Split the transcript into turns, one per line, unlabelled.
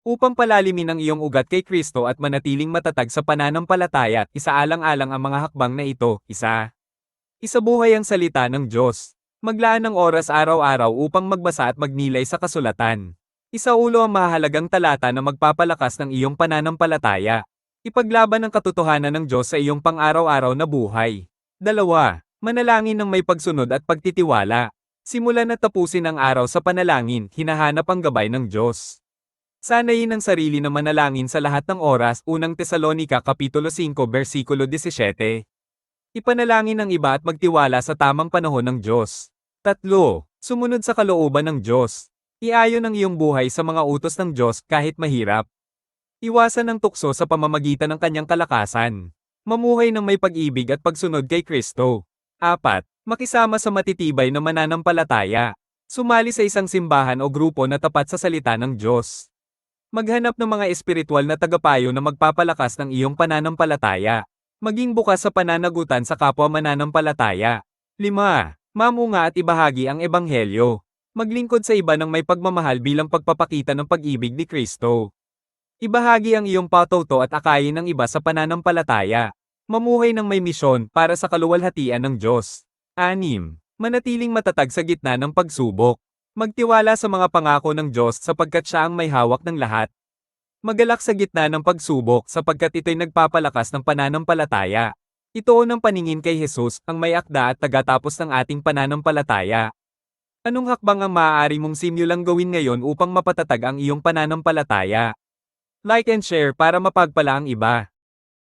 Upang palalimin ang iyong ugat kay Kristo at manatiling matatag sa pananampalataya, isaalang-alang ang mga hakbang na ito, isa. Isabuhay ang salita ng Diyos. Maglaan ng oras araw-araw upang magbasa at magnilay sa kasulatan. Isaulo ang mahalagang talata na magpapalakas ng iyong pananampalataya. Ipaglaban ang katotohanan ng Diyos sa iyong pang-araw-araw na buhay. Dalawa, manalangin ng may pagsunod at pagtitiwala. Simulan at tapusin ang araw sa panalangin, hinahanap ang gabay ng Diyos. Sanayin ang sarili na manalangin sa lahat ng oras, unang Tesalonika Kapitulo 5 versikulo 17. Ipanalangin ang iba at magtiwala sa tamang panahon ng Diyos. Tatlo, sumunod sa kalooban ng Diyos. Iayon ang iyong buhay sa mga utos ng Diyos kahit mahirap. Iwasan ang tukso sa pamamagitan ng kanyang kalakasan. Mamuhay ng may pag-ibig at pagsunod kay Kristo. Apat, makisama sa matitibay na mananampalataya. Sumali sa isang simbahan o grupo na tapat sa salita ng Diyos. Maghanap ng mga espiritual na tagapayo na magpapalakas ng iyong pananampalataya. Maging bukas sa pananagutan sa kapwa mananampalataya. 5. Mamunga at ibahagi ang ebanghelyo. Maglingkod sa iba ng may pagmamahal bilang pagpapakita ng pag-ibig ni Kristo. Ibahagi ang iyong patoto at akayin ng iba sa pananampalataya. Mamuhay ng may misyon para sa kaluwalhatian ng Diyos. 6. Manatiling matatag sa gitna ng pagsubok. Magtiwala sa mga pangako ng Diyos sapagkat siya ang may hawak ng lahat. Magalak sa gitna ng pagsubok sapagkat ito'y nagpapalakas ng pananampalataya. Itoon ang paningin kay Jesus, ang may akda at tagatapos ng ating pananampalataya. Anong hakbang ang maaari mong simulang gawin ngayon upang mapatatag ang iyong pananampalataya? Like and share para mapagpala ang iba.